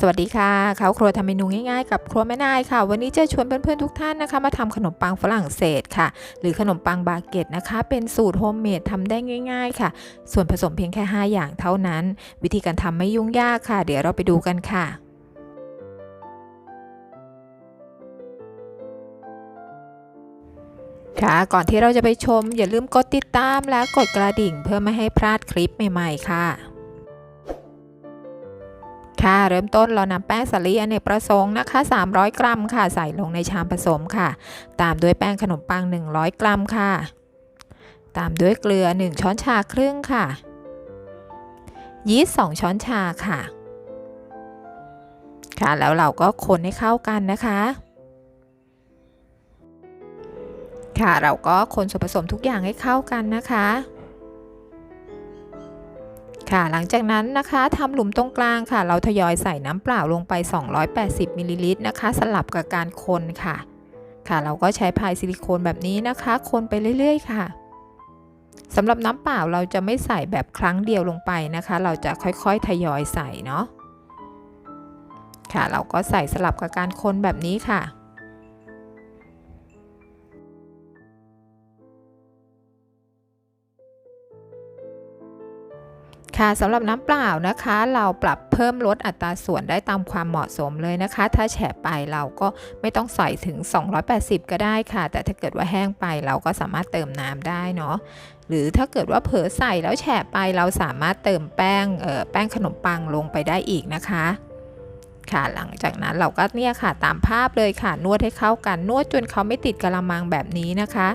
สวัสดีค่ะเขาครัวทำเมนูง่ายๆกับครัวแม่นายค่ะ วันนี้จะชวนเพื่อนๆทุกท่านนะคะ มาทำขนมปังฝรั่งเศสค่ะ หรือขนมปังบาเกตนะคะ เป็นสูตรโฮมเมดทำได้ง่าย ๆ ค่ะ ส่วนผสมเพียงแค่ 5 อย่างเท่านั้น วิธีการทำไม่ยุ่งยากค่ะ เดี๋ยวเราไปดูกันค่ะค่ะ ก่อนที่เราจะไปชม อย่าลืมกดติดตามและกดกระดิ่ง เพื่อไม่ให้พลาดคลิปใหม่ๆค่ะ ค่ะ เริ่มต้นเรานำแป้งสาลีอเนกประสงค์นะคะ 300 กรัมค่ะ ใส่ลงในชามผสมค่ะ ตามด้วยแป้งขนมปัง 100 กรัมค่ะ ตามด้วยเกลือ 1 ช้อนชาครึ่งค่ะ ยีสต์ 2 ช้อนชาค่ะ ค่ะ แล้วเราก็คนให้เข้ากันนะคะค่ะเราก็คนส่วนผสมทุกอย่างให้เข้ากันนะคะ ค่ะ หลังจากนั้นนะคะทำหลุมตรงกลางค่ะ เราทยอยใส่น้ำเปล่าลงไป 280มิลลิลิตรนะคะ สลับกับการคนค่ะ ค่ะเราก็ใช้พายซิลิโคนแบบนี้นะคะ คนไปเรื่อย ๆ ค่ะสำหรับน้ำเปล่าเราจะไม่ใส่แบบครั้งเดียวลงไปนะคะ เราจะค่อยๆทยอยใส่เนาะค่ะ เราก็ใส่สลับกับการคนแบบนี้ค่ะ ค่ะสำหรับน้ำเปล่านะคะ เราปรับเพิ่มลดอัตราส่วนได้ตามความเหมาะสมเลยนะคะ ถ้าแฉะไปเราก็ไม่ต้องใส่ถึง 280 ก็ได้ค่ะ แต่ถ้าเกิดว่าแห้งไปเราก็สามารถเติมน้ำได้เนาะหรือถ้าเกิดว่าเผลอใส่แล้วแฉะไปเราสามารถเติมแป้งแป้งขนมปังลงไปได้อีกนะคะ ค่ะ หลังจากนั้นเราก็เนี่ยค่ะตามภาพเลยค่ะนวดให้เข้ากันนวดจนเขาไม่ติดกระมังแบบนี้นะคะ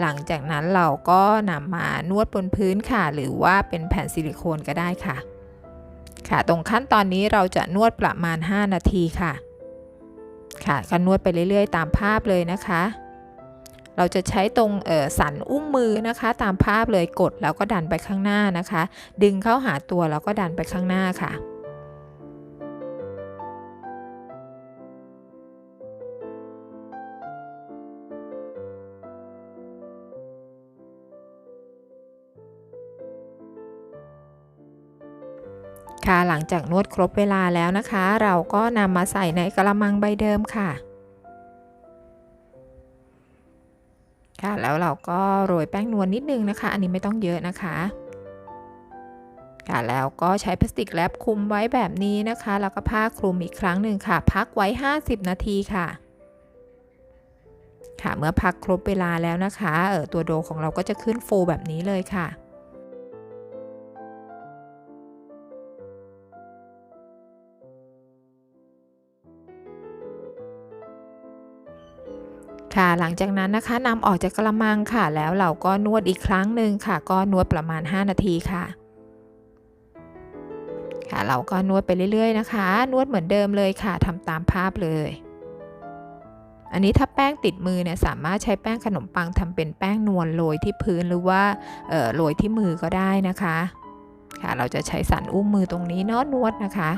หลังจากนั้นเราก็นำมานวดบนพื้นค่ะ หรือว่าเป็นแผ่นซิลิโคนก็ได้ค่ะ ค่ะ ตรงขั้นตอนนี้เราจะนวดประมาณ 5 นาทีค่ะ ค่ะก็นวดไปเรื่อย ๆ ตามภาพเลยนะคะ เราจะใช้ตรงสันอุ้งมือนะคะ ตามภาพเลยกดแล้วก็ดันไปข้างหน้านะคะ ดึงเข้าหาตัวแล้วก็ดันไปข้างหน้าค่ะ หลังจากนวดครบเวลาแล้วนะคะ เราก็นำมาใส่ในกระมังใบเดิมค่ะ ค่ะ แล้วเราก็โรยแป้งนวลนิดนึงนะคะ อันนี้ไม่ต้องเยอะนะคะค่ะแล้วก็ใช้พลาสติกแรปคลุมไว้แบบนี้นะคะ แล้วก็ผ้าคลุมอีกครั้งหนึ่งค่ะ พักไว้ 50 นาทีค่ะ ค่ะเมื่อพักครบเวลาแล้วนะคะเออตัวโดของเราก็จะขึ้นฟูแบบนี้เลยค่ะ ค่ะ หลังจากนั้นนะคะนำออกจากกระมังค่ะ แล้วเราก็นวดอีกครั้งหนึ่งค่ะ ก็นวดประมาณ 5 นาทีค่ะ ค่ะ เราก็นวดไปเรื่อย ๆ นะคะ นวดเหมือนเดิมเลยค่ะทำตามภาพเลย อันนี้ถ้าแป้งติดมือเนี่ยสามารถใช้แป้งขนมปังทำเป็นแป้งนวลโรยที่พื้นหรือว่าโรยที่มือก็ได้นะคะ ค่ะ เราจะใช้สันอุ้มมือตรงนี้เนาะนวดนะคะ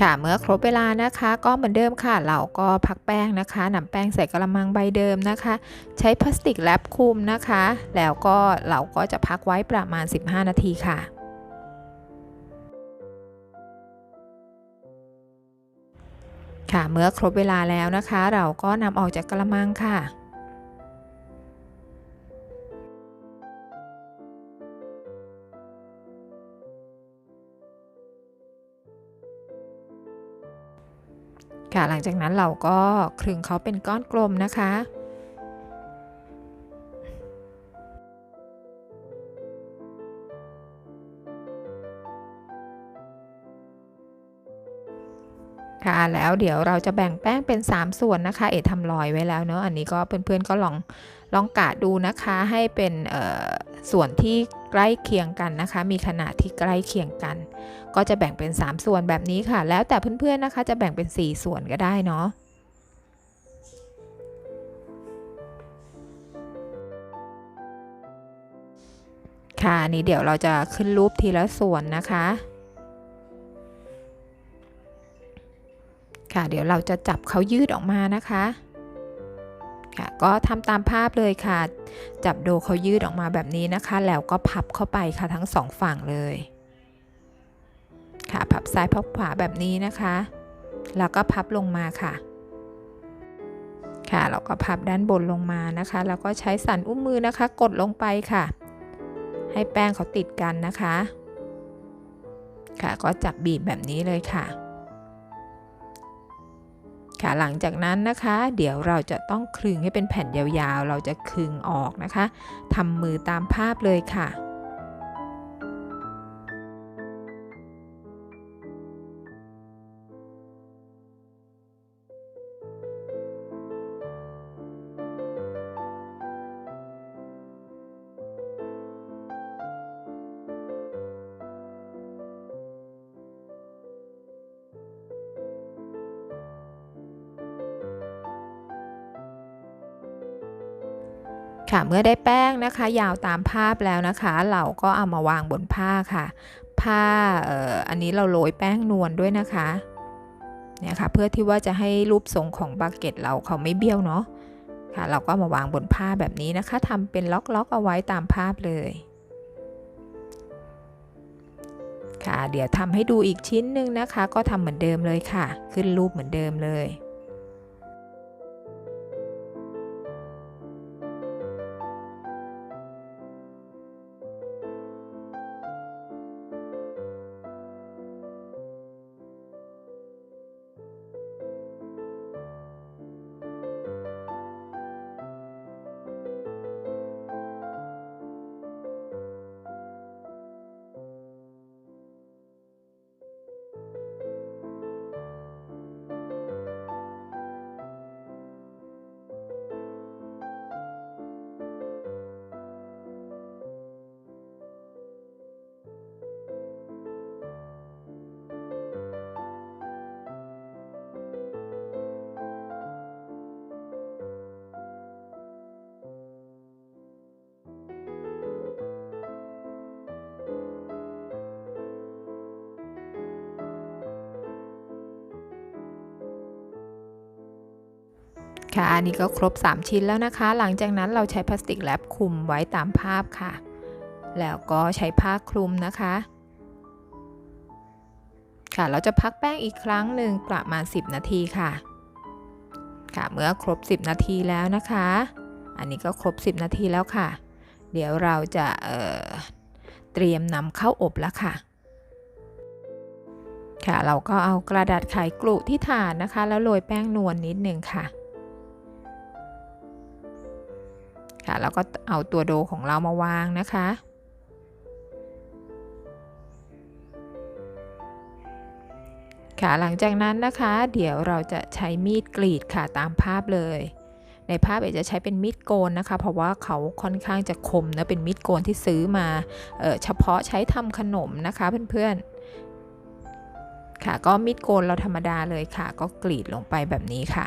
ค่ะเมื่อครบเวลานะคะก็เหมือนเดิมค่ะ เราก็พักแป้งนะคะนำแป้งใส่กระมังใบเดิมนะคะ ใช้พลาสติกแรปคลุมนะคะ แล้วก็เราก็จะพักไว้ประมาณ 15 นาทีค่ะค่ะเมื่อครบเวลาแล้วนะคะ เราก็นำออกจากกระมังค่ะ ค่ะหลังจากนั้นเราก็คลึงเขาเป็นก้อนกลมนะคะ ค่ะแล้วเดี๋ยวเราจะแบ่งแป้งเป็น 3 ส่วนนะคะ เอ๋ทำรอยไว้แล้วเนาะอันนี้ก็เพื่อนๆก็ลองลองกะดูนะคะให้เป็นส่วนที่ ใกล้เคียงกันนะคะ มีขนาดที่ใกล้เคียงกัน ก็จะแบ่งเป็น 3 ส่วนแบบนี้ค่ะ แล้วแต่เพื่อนๆนะคะ จะแบ่งเป็น 4 ส่วนก็ได้เนาะค่ะนี่เดี๋ยวเราจะขึ้นรูปทีละส่วนนะคะ ค่ะเดี๋ยวเราจะจับเขายืดออกมานะคะ ค่ะก็ทำตามภาพเลยค่ะ จับโดเขายืดออกมาแบบนี้นะคะ แล้วก็พับเข้าไปค่ะทั้งสองฝั่งเลย ค่ะพับซ้ายพับขวาแบบนี้นะคะ แล้วก็พับลงมาค่ะ ค่ะเราก็พับด้านบนลงมานะคะ แล้วก็ใช้สันอุ้มมือนะคะ กดลงไปค่ะ ให้แป้งเขาติดกันนะคะ ค่ะก็จับบีบแบบนี้เลยค่ะ ค่ะหลังจากนั้นนะคะ เดี๋ยวเราจะต้องคลึงให้เป็นแผ่นยาวๆ เราจะคลึงออกนะคะทำมือตามภาพเลยค่ะ ค่ะเมื่อได้แป้งนะคะ ยาวตามภาพแล้วนะคะ เราก็เอามาวางบนผ้าค่ะ ผ้าอออันนี้เราโรยแป้งนวลด้วยนะคะเนี่ยค่ะเพื่อที่ว่าจะให้รูปทรงของบาเก็ตเราเขาไม่เบี้ยวเนาะค่ะ เราก็มาวางบนผ้าแบบนี้นะคะทำเป็นล็อกๆเอาไว้ตามภาพเลยค่ะเดี๋ยวทำให้ดูอีกชิ้นหนึ่งนะคะ ก็ทำเหมือนเดิมเลยค่ะ ขึ้นรูปเหมือนเดิมเลย ค่ะ อันนี้ก็ครบ 3 ชิ้นแล้วนะคะ หลังจากนั้นเราใช้พลาสติกแรปคลุมไว้ตามภาพค่ะ แล้วก็ใช้ผ้าคลุมนะคะ ค่ะ เราจะพักแป้งอีกครั้งหนึ่งประมาณ 10 นาทีค่ะ ค่ะ เมื่อครบ 10 นาทีแล้วนะคะ อันนี้ก็ครบ 10 นาทีแล้วค่ะ เดี๋ยวเราจะเเตรียมนำเข้าอบแล้วค่ะค่ะเราก็เอากระดาษไขกลุที่ฐานนะคะ แล้วโรยแป้งนวลนนิดนึงค่ะ ค่ะ แล้วก็เอาตัวโดของเรามาวางนะคะ ค่ะหลังจากนั้นนะคะ เดี๋ยวเราจะใช้มีดกรีดค่ะตามภาพเลย ในภาพเอจะใช้เป็นมีดโกนนะคะ เพราะว่าเขาค่อนข้างจะคมนะเป็นมีดโกนที่ซื้อมาเเฉพาะใช้ทำขนมนะคะเพื่อนๆค่ะก็มีดโกนเราธรรมดาเลยค่ะ ก็กรีดลงไปแบบนี้ค่ะ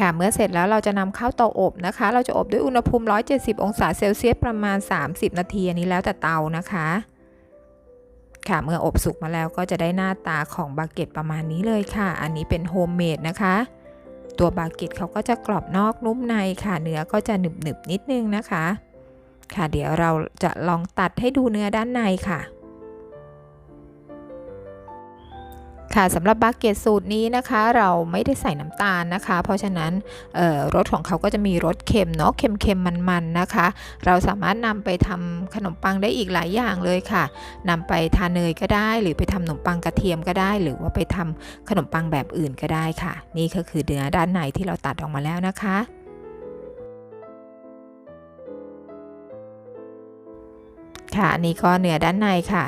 ค่ะ เมื่อเสร็จแล้วเราจะนำเข้าเตาอบนะคะ เราจะอบด้วยอุณหภูมิ 170 องศาเซลเซียสประมาณ 30 นาทีอันนี้แล้วแต่เตานะคะ ค่ะเมื่ออบสุกมาแล้วก็จะได้หน้าตาของบาเก็ตประมาณนี้เลยค่ะ อันนี้เป็นโฮมเมดนะคะ ตัวบาเก็ตเขาก็จะกรอบนอกนุ่มในค่ะเนื้อก็จะหนึบๆนนิดนึงนะคะ ค่ะเดี๋ยวเราจะลองตัดให้ดูเนื้อด้านในค่ะ ค่ะสำหรับบาเกตสูตรนี้นะคะ เราไม่ได้ใส่น้ำตาลนะคะ เพราะฉะนั้นรสของเขาก็จะมีรสเค็มเนาะเค็มๆมันๆนะคะ เราสามารถนำไปทำขนมปังได้อีกหลายอย่างเลยค่ะนำไปทาเนยก็ได้ หรือไปทำขนมปังกระเทียมก็ได้ หรือว่าไปทำขนมปังแบบอื่นก็ได้ค่ะ นี่ก็คือเนื้อด้านในที่เราตัดออกมาแล้วนะคะค่ะนี่ก็เนื้อด้านในค่ะ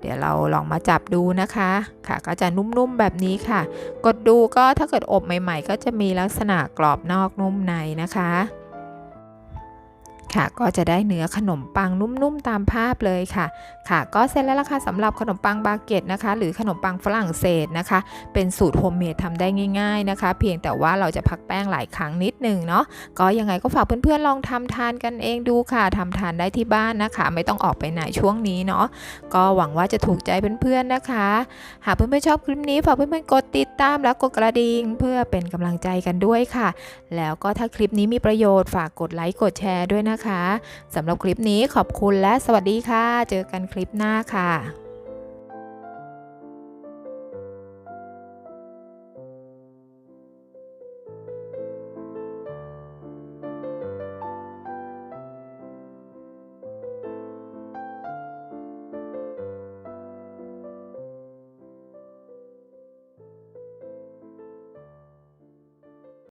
เดี๋ยวเราลองมาจับดูนะคะค่ะ ก็จะนุ่มๆแบบนี้ค่ะ กดดูก็ถ้าเกิดอบใหม่ ๆ ก็จะมีลักษณะกรอบนอกนุ่มในนะคะ ค่ะ ก็จะได้เนื้อขนมปังนุ่มๆตามภาพเลยค่ะ ค่ะ ก็เสร็จแล้วล่ะค่ะสำหรับขนมปังบาเกตนะคะ หรือขนมปังฝรั่งเศสนะคะ เป็นสูตรโฮมเมดทำได้ง่าย ๆนะคะ เพียงแต่ว่าเราจะพักแป้งหลายครั้งนิดนึงเนาะก็ยังไงก็ฝากเพื่อนๆลองทำทานกันเองดูค่ะทำทานได้ที่บ้านนะคะ ไม่ต้องออกไปไหนช่วงนี้เนาะก็หวังว่าจะถูกใจเพื่อนๆนะคะ หากเพื่อนๆชอบคลิปนี้ฝากเพื่อนๆกดติดตามและกดกระดิ่งเพื่อเป็นกำลังใจกันด้วยค่ะ แล้วก็ถ้าคลิปนี้มีประโยชน์ฝากกดไลค์กดแชร์ด้วยนะนะคะสำหรับคลิปนี้ขอบคุณและสวัสดีค่ะ เจอกันคลิปหน้าค่ะ